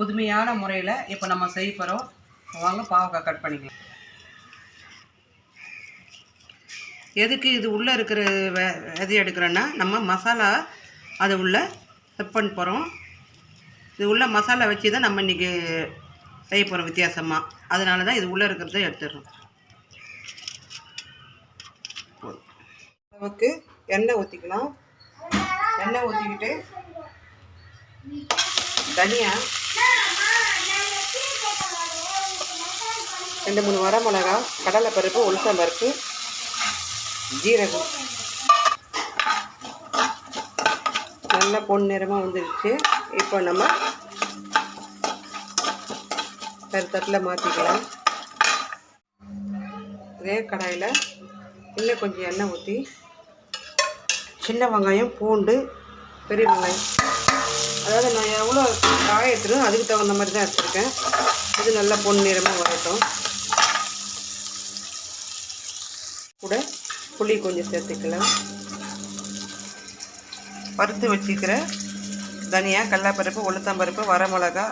புதுமையான முறையில் இப்போ நம்ம செய்ய போகிறோம் வாங்க பாவக்காய் கட் பண்ணிக்கலாம். எதுக்கு இது உள்ளே இருக்கிற வே விதை எடுக்கிறோன்னா நம்ம மசாலா அது உள்ளே செட் பண்ண போகிறோம் இது உள்ள மசாலா வச்சு தான் நம்ம இன்றைக்கி செய்ய போகிறோம் வித்தியாசமாக அதனால தான் இது உள்ளே இருக்கிறத எடுத்துடுறோம். நமக்கு எண்ணெய் ஊற்றிக்கலாம் எண்ணெய் ஊற்றிக்கிட்டு தனியா? ரெண்டு மூணு வர மிளகா கடலை பருப்பு உளுத்தம் பருப்பு ஜீரகம். நல்லா பொன்னிறமாக வந்துருச்சு. இப்போ நம்ம வேறு தட்டில் மாற்றிக்கலாம் அதே கடாயில் இன்னும் கொஞ்சம் எண்ணெய் ஊற்றி சின்ன வெங்காயம் பூண்டு பெரிய வெங்காயம். அதாவது நான் எவ்வளோ காய எடுத்துருவோம் அதுக்கு தகுந்த மாதிரி தான் எடுத்துருக்கேன். இது நல்லா பொன்னிறமாக வரட்டும். கூட புளி கொஞ்சம் சேர்த்துக்கலாம். பருத்து வச்சுக்கிற தனியா கடலப்பருப்பு உளுத்தம்பருப்பு வரமிளகா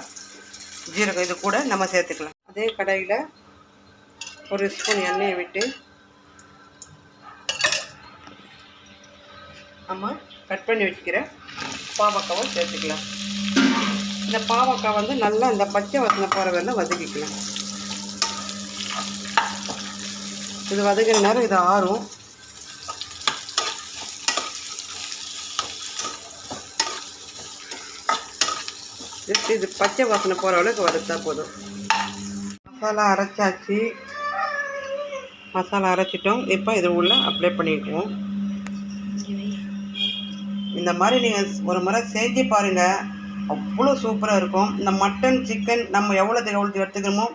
ஜீரகம் இது கூட நம்ம சேர்த்துக்கலாம். அதே கடாயில் ஒரு ஸ்பூன் எண்ணெயை விட்டு நம்ம கட் பண்ணி வச்சுக்கிற பாவக்காவும் சேர்த்துக்கலாம். இந்த பாவக்காய் வந்து நல்லா இந்த பச்சை வசனை போகிற வரல வதக்கிக்கலாம். இது வதக்கிற நேரம் இது ஆறும். ஜஸ்ட் இது பச்சை வாசனை போகிற அளவுக்கு வறுத்தா போதும். மசாலா அரைச்சாச்சு. மசாலா அரைச்சிட்டோம். இப்போ இது உள்ள அப்ளை பண்ணிக்குவோம். இந்த மாதிரி நீங்கள் ஒரு முறை செஞ்சு பாருங்கள் அவ்வளோ சூப்பராக இருக்கும். இந்த மட்டன் சிக்கன் நம்ம எவ்வளோத்துக்கு எவ்வளோத்துக்கு எடுத்துக்கிறோமோ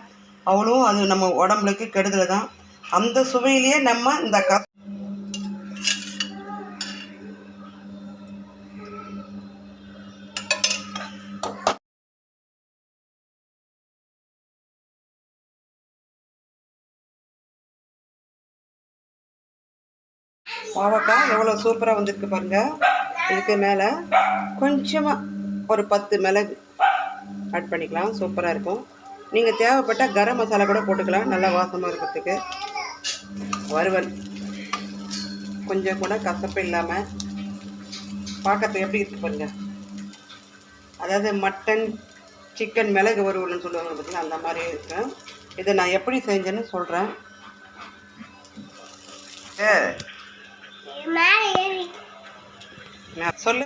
அவ்வளோ அது நம்ம உடம்புக்கு கெடுதல் தான். அந்த சுவையிலேயே நம்ம இந்த க பாவக்காய் எவ்வளோ சூப்பராக வந்திருக்கு பாருங்க. இதுக்கு மேலே கொஞ்சமாக ஒரு பத்து மிளகு ஆட் பண்ணிக்கலாம். சூப்பராக இருக்கும். நீங்கள் தேவைப்பட்டால் கரம் மசாலா கூட போட்டுக்கலாம். நல்லா வாசமாக இருக்கிறதுக்கு. வறுவல். கொஞ்சம் கூட கசப்பு இல்லாமல் பார்க்கறதுக்கு எப்படி இருக்கு பாருங்க. அதாவது மட்டன் சிக்கன் மிளகு வறுவல்னு சொல்லுவாங்க பார்த்தீங்கன்னா அந்த மாதிரி இருக்கும் இதை நான் எப்படி செஞ்சேன்னு சொல்கிறேன் சொல்லு